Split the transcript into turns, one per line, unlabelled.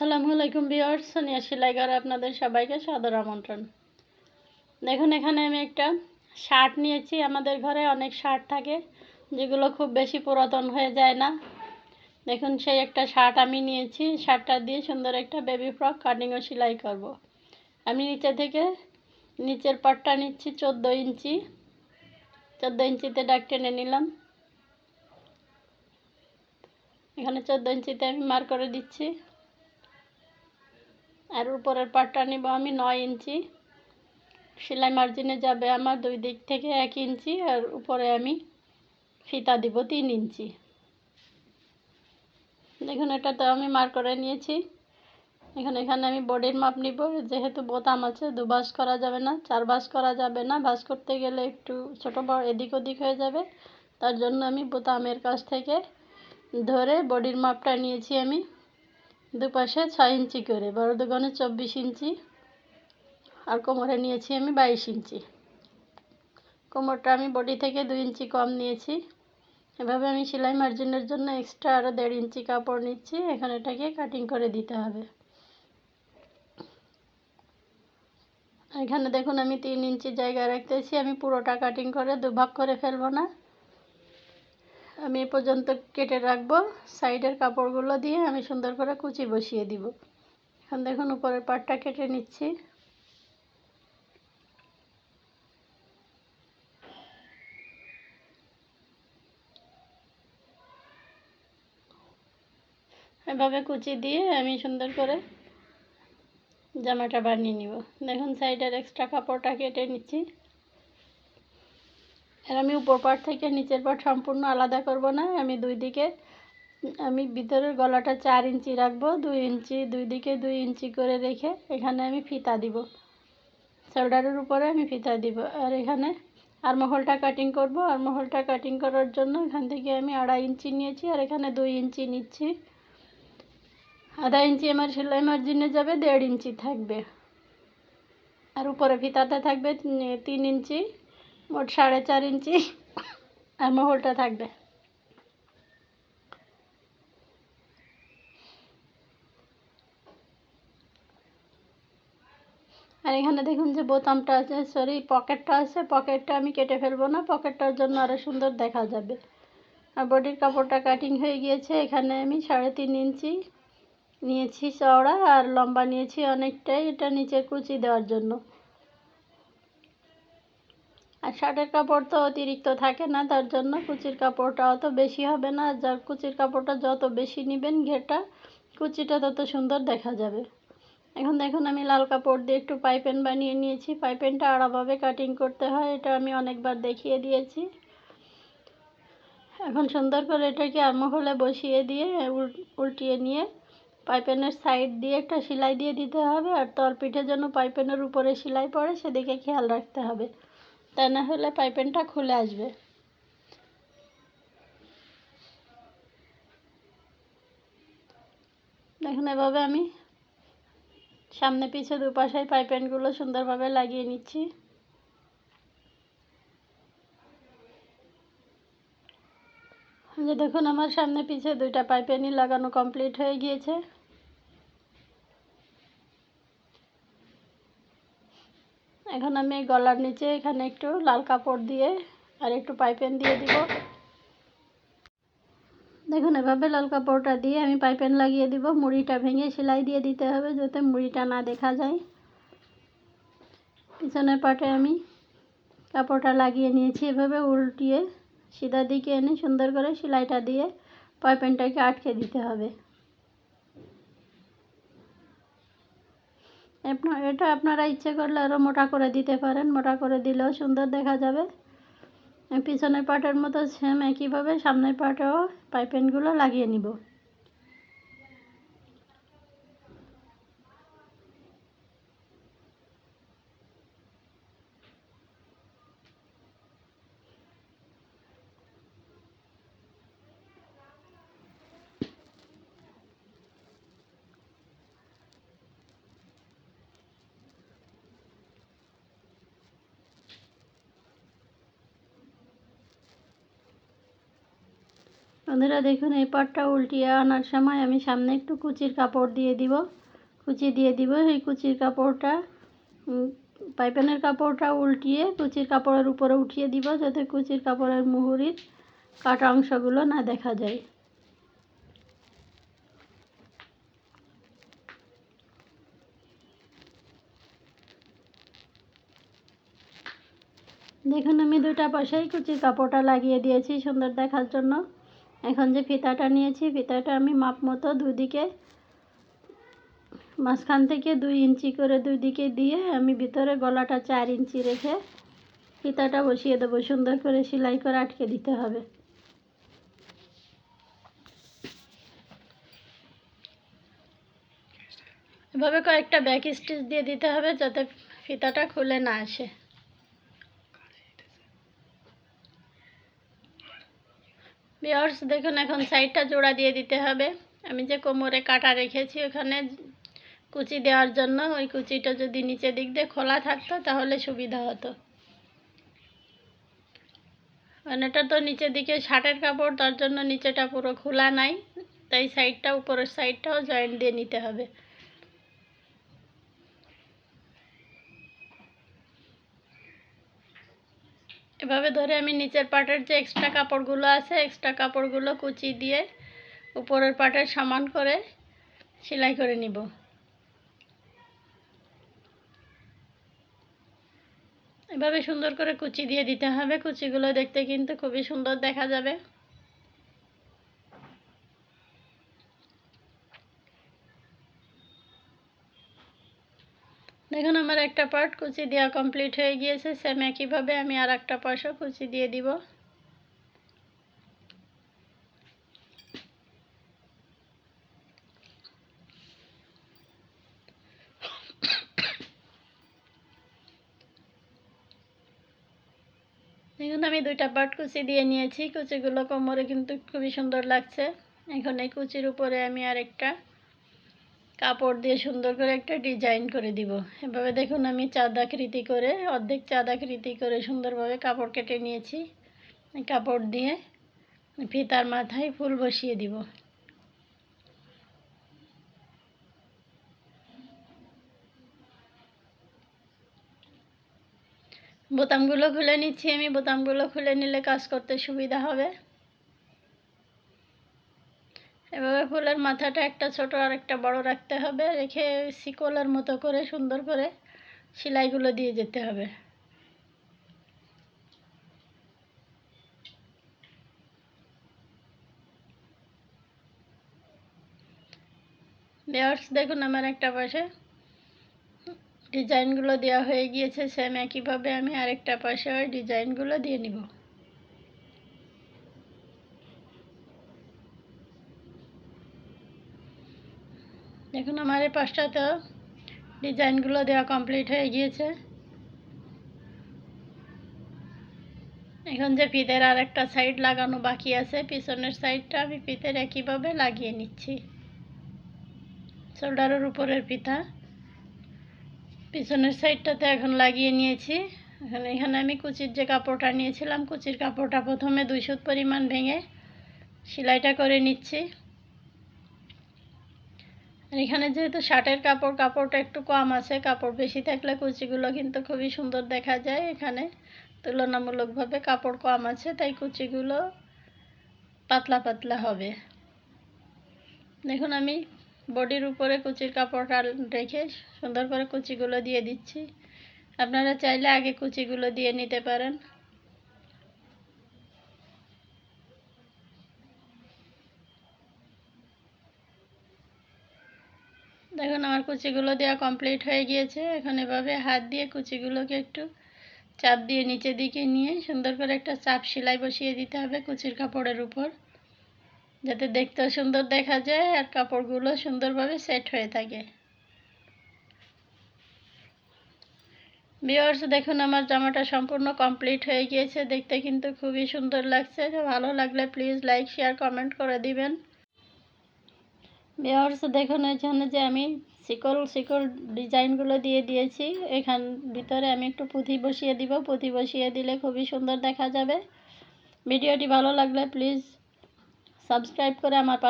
আসসালামু আলাইকুম বিয়ার্স সোনিয়া সেলাই ঘরে আপনাদের সবাইকে সাদর আমন্ত্রণ। দেখুন, এখানে আমি একটা শার্ট নিয়েছি। আমাদের ঘরে অনেক শার্ট থাকে, যেগুলো খুব বেশি পুরাতন হয়ে যায় না। দেখুন, সেই একটা শার্ট আমি নিয়েছি। শার্টটা দিয়ে সুন্দর একটা বেবি ফ্রক কাটিং ও সেলাই করব। আমি নিচে থেকে নিচের পাটটা নিচ্ছি চোদ্দ ইঞ্চি। চোদ্দ ইঞ্চিতে ডাক টেনে নিলাম। এখানে চোদ্দ ইঞ্চিতে আমি মার করে দিচ্ছি। আর উপরের পাটটা নিব আমি নয় ইঞ্চি। সেলাই মার্জিনে যাবে আমার দুই দিক থেকে এক ইঞ্চি আর উপরে আমি ফিতা দিব তিন ইঞ্চি। দেখুন এটা তো আমি মার করে নিয়েছি। এখন এখানে আমি বডির মাপ নিব। যেহেতু বোতাম আছে, দু বাস করা যাবে না, চার বাস করা যাবে না। বাস করতে গেলে একটু ছোট, বড়, এদিক ওদিক হয়ে যাবে। তার জন্য আমি বোতামের কাছ থেকে ধরে বডির মাপটা নিয়েছি আমি। দুপাশে ছয় ইঞ্চি করে। বড় দোকানে চব্বিশ ইঞ্চি। আর কোমরে নিয়েছি আমি বাইশ ইঞ্চি। কোমরটা আমি বডি থেকে দুই ইঞ্চি কম নিয়েছি। এভাবে আমি সেলাই মার্জিনের জন্য এক্সট্রা আরও দেড় ইঞ্চি কাপড় নিচ্ছি। এখন এটাকে কাটিং করে দিতে হবে। এখানে দেখুন আমি তিন ইঞ্চি জায়গা রাখতেছি। আমি পুরোটা কাটিং করে দুভাগ করে ফেলব না। আমি এ পর্যন্ত কেটে রাখব। সাইডের কাপড়গুলো দিয়ে আমি সুন্দর করে কুচি বসিয়ে দিব। এখন দেখুন উপরের পাটটা কেটে নিচ্ছি। এভাবে কুচি দিয়ে আমি সুন্দর করে জামাটা বানিয়ে নিব। দেখুন সাইডের এক্সট্রা কাপড়টা কেটে নিচ্ছি। আর আমি উপর পাট থেকে নিচের পাট সম্পূর্ণ আলাদা করব না। আমি দুই দিকে, আমি ভিতরের গলাটা চার ইঞ্চি রাখব, দুই ইঞ্চি, দুই দিকে দুই ইঞ্চি করে রেখে এখানে আমি ফিতা দিব। শোল্ডারের উপরে আমি ফিতা দিব। আর এখানে আরমহলটা কাটিং করব। আরমহলটা কাটিং করার জন্য এখান থেকে আমি আড়াই ইঞ্চি নিয়েছি আর এখানে দুই ইঞ্চি নিচ্ছি। আধা ইঞ্চি আমার সেলাই মার্জিনে যাবে, দেড় ইঞ্চি থাকবে। আর উপরে ফিতাতে থাকবে, তিন ইঞ্চি। মোট সাড়ে চার ইঞ্চি আর মহলটা থাকবে। আর এখানে দেখুন যে বোতামটা আছে সরি পকেটটা আছে। পকেটটা আমি কেটে ফেলব না, পকেটটার জন্য আরও সুন্দর দেখা যাবে। আর বডির কাপড়টা কাটিং হয়ে গিয়েছে, এখানে আমি সাড়ে তিন ইঞ্চি নিয়েছি চওড়া আর লম্বা নিয়েছি অনেকটাই, এটা নিচে কুচি দেওয়ার জন্য। আর শার্টের কাপড় তো অতিরিক্ত থাকে না, তার জন্য কুচির কাপড়টা অত বেশি হবে না। যার কুচির কাপড়টা যত বেশি নেবেন ঘেটা কুচিটা তত সুন্দর দেখা যাবে। এখন দেখুন, আমি লাল কাপড় দিয়ে একটু পাইপেন বানিয়ে নিয়েছি। পাইপেনটা আড়াভাবে কাটিং করতে হয়, এটা আমি অনেকবার দেখিয়ে দিয়েছি। এখন সুন্দর করে এটাকে আমহলে বসিয়ে দিয়ে উল্টিয়ে নিয়ে পাইপেনের সাইড দিয়ে একটা সেলাই দিয়ে দিতে হবে। আর তলপিঠে যেন পাইপেনের উপরে সেলাই পড়ে, সেদিকে খেয়াল রাখতে হবে। তা না হলে পাইপেনটা খুলে আসবে। দেখুন, এভাবে আমি সামনে পিছে দুপাশে পাইপেনগুলো সুন্দরভাবে লাগিয়ে নিচ্ছি। যে দেখুন, আমার সামনে পিছে দুইটা পাইপেনই লাগানো কমপ্লিট হয়ে গিয়েছে। এখন আমি গলার নিচে এখানে একটু লাল কাপড় দিয়ে আর একটু পাইপেন দিয়ে দিব। দেখুন, এভাবে লাল কাপড়টা দিয়ে আমি পাইপেন লাগিয়ে দিব। মুড়িটা ভেঙে সেলাই দিয়ে দিতে হবে যাতে মুড়িটা না দেখা যায়। পিছনের পাটে আমি কাপড়টা লাগিয়ে নিয়েছি। এভাবে উল্টিয়ে সিধা দিকে এনে সুন্দর করে সেলাইটা দিয়ে পাইপেনটাকে আটকে দিতে হবে। এটা আপনারা ইচ্ছে করলে আরও মোটা করে দিতে পারেন, মোটা করে দিলেও সুন্দর দেখা যাবে। পিছনের পাটের মতো সেম একইভাবে সামনের পাটেও পাইপেনগুলো লাগিয়ে নিব। বন্ধুরা দেখুন, এই পাটটা উল্টিয়ে আনার সময় আমি সামনে একটু কুচির কাপড় দিয়ে দিব। কুচি দিয়ে দিব এই কুচির কাপড়টা। পাইপেনের কাপড়টা উল্টিয়ে কুচির কাপড়ের উপরে উঠিয়ে দিব যাতে কুচির কাপড়ের মুহুরির কাটা অংশগুলো না দেখা যায়। দেখুন, আমি দুটা পাশেই কুচির কাপড়টা লাগিয়ে দিয়েছি সুন্দর দেখার জন্য। এখন যে ফিতাটা নিয়েছি, ফিতাটা আমি মাপ মতো দুদিকে, মাঝখান থেকে দুই ইঞ্চি করে দুই দিকে দিয়ে আমি ভিতরে গলাটা চার ইঞ্চি রেখে ফিতাটা বসিয়ে দেবো। সুন্দর করে সেলাই করে আটকে দিতে হবে। এভাবে কয়েকটা ব্যাক স্টিচ দিয়ে দিতে হবে যাতে ফিতাটা খুলে না আসে। বিয়ার্স দেখুন, এখন সাইডটা জোড়া দিয়ে দিতে হবে। আমি যে কোমরে কাটা রেখেছি ওখানে কুচি দেওয়ার জন্য, ওই কুচিটা যদি নিচে দিক দিয়ে খোলা থাকতো, তাহলে সুবিধা হতো। মানে এটা তো নিচের দিকে শার্টের কাপড়, তার জন্য নিচেটা পুরো খোলা নাই। তাই সাইডটা উপরের সাইডটাও জয়েন্ট দিয়ে নিতে হবে। এভাবে ধরে আমি নিচের পাটের যে এক্সট্রা কাপড়গুলো আছে এক্সট্রা কাপড়গুলো কুচি দিয়ে উপরের পাটের সমান করে সেলাই করে নিব। এভাবে সুন্দর করে কুচি দিয়ে দিতে হবে। কুচিগুলো দেখতে কিন্তু খুবই সুন্দর দেখা যাবে দেখুন আমার একটা পার্ট কুচি দেওয়া কমপ্লিট হয়ে গিয়েছে সেম একইভাবে আমি আর একটা পাশও কুচি দিয়ে দিব। দেখুন, আমি দুইটা পার্ট কুচি দিয়ে নিয়েছি, কুচিগুলো কোমরে কিন্তু খুবই সুন্দর লাগছে। এখন এই কুচির উপরে আমি আরেকটা কাপড় দিয়ে সুন্দর করে একটা ডিজাইন করে দিব। এভাবে দেখুন আমি চাঁদাকৃতি করে, অর্ধেক চাঁদাকৃতি করে সুন্দরভাবে কাপড় কেটে নিয়েছি। কাপড় দিয়ে ফিতার মাথায় ফুল বসিয়ে দিব। বোতামগুলো খুলে নিচ্ছি আমি। বোতামগুলো খুলে নিলে কাজ করতে সুবিধা হবে এভাবে ফুলের মাথাটা একটা ছোট আর একটা বড় রাখতে হবে। রেখে শিকলের মতো করে সুন্দর করে সেলাইগুলো দিয়ে যেতে হবে। লেয়ার্স দেখুন আমার একটা পাশে ডিজাইনগুলো দেওয়া হয়ে গিয়েছে। সেম একইভাবে আমি আরেকটা পাশে ওই ডিজাইনগুলো দিয়ে নিব। দেখুন আমার এই পাশটাতে ডিজাইনগুলো দেওয়া কমপ্লিট হয়ে গিয়েছে। এখন যে ফিতের আর একটা সাইড লাগানো বাকি আছে, পিছনের সাইডটা আমি ফিতের একইভাবে লাগিয়ে নিচ্ছি। শোল্ডারের উপরের পিতা পিছনের সাইডটাতে এখন লাগিয়ে নিয়েছি। এখন এখানে আমি কুচির যে কাপড়টা নিয়েছিলাম, কুচির কাপড়টা প্রথমে দুই পরিমাণ ভেঙে সেলাইটা করে নিচ্ছি। আর এখানে যেহেতু শার্টের কাপড়, কাপড়টা একটু কম আছে, কাপড় বেশি থাকলে কুচিগুলো কিন্তু খুবই সুন্দর দেখা যায় এখানে। তুলনামূলকভাবে কাপড় কম আছে, তাই কুচিগুলো পাতলা পাতলা হবে। দেখুন, আমি বডির উপরে কুচির কাপড়টা রেখে সুন্দর করে কুচিগুলো দিয়ে দিচ্ছি। আপনারা চাইলে আগে কুচিগুলো দিয়ে নিতে পারেন। দেখুন আমার কুচিগুলো দেওয়া কমপ্লিট হয়ে গিয়েছে। এখন এভাবে হাত দিয়ে কুচিগুলোকে একটু চাপ দিয়ে নিচে দিকে নিয়ে সুন্দর করে একটা চাপ সেলাই বসিয়ে দিতে হবে কুচির কাপড়ের উপর। যাতে দেখতেও সুন্দর দেখা যায় আর কাপড়গুলো সুন্দরভাবে সেট হয়ে থাকে। ভিওয়ার্স দেখুন আমার জামাটা সম্পূর্ণ কমপ্লিট হয়ে গিয়েছে। দেখতে কিন্তু খুবই সুন্দর লাগছে। ভালো লাগলে প্লিজ লাইক শেয়ার কমেন্ট করে দিবেন। ভিওয়ার্স দেখুন এখানে যে আমি শিকল শিকল ডিজাইনগুলো দিয়ে দিয়েছি। এখান ভিতরে আমি একটু পুঁথি বসিয়ে দিব। পুঁথি বসিয়ে দিলে খুবই সুন্দর দেখা যাবে। ভিডিওটি ভালো লাগলে প্লিজ সাবস্ক্রাইব করে আমার পাশে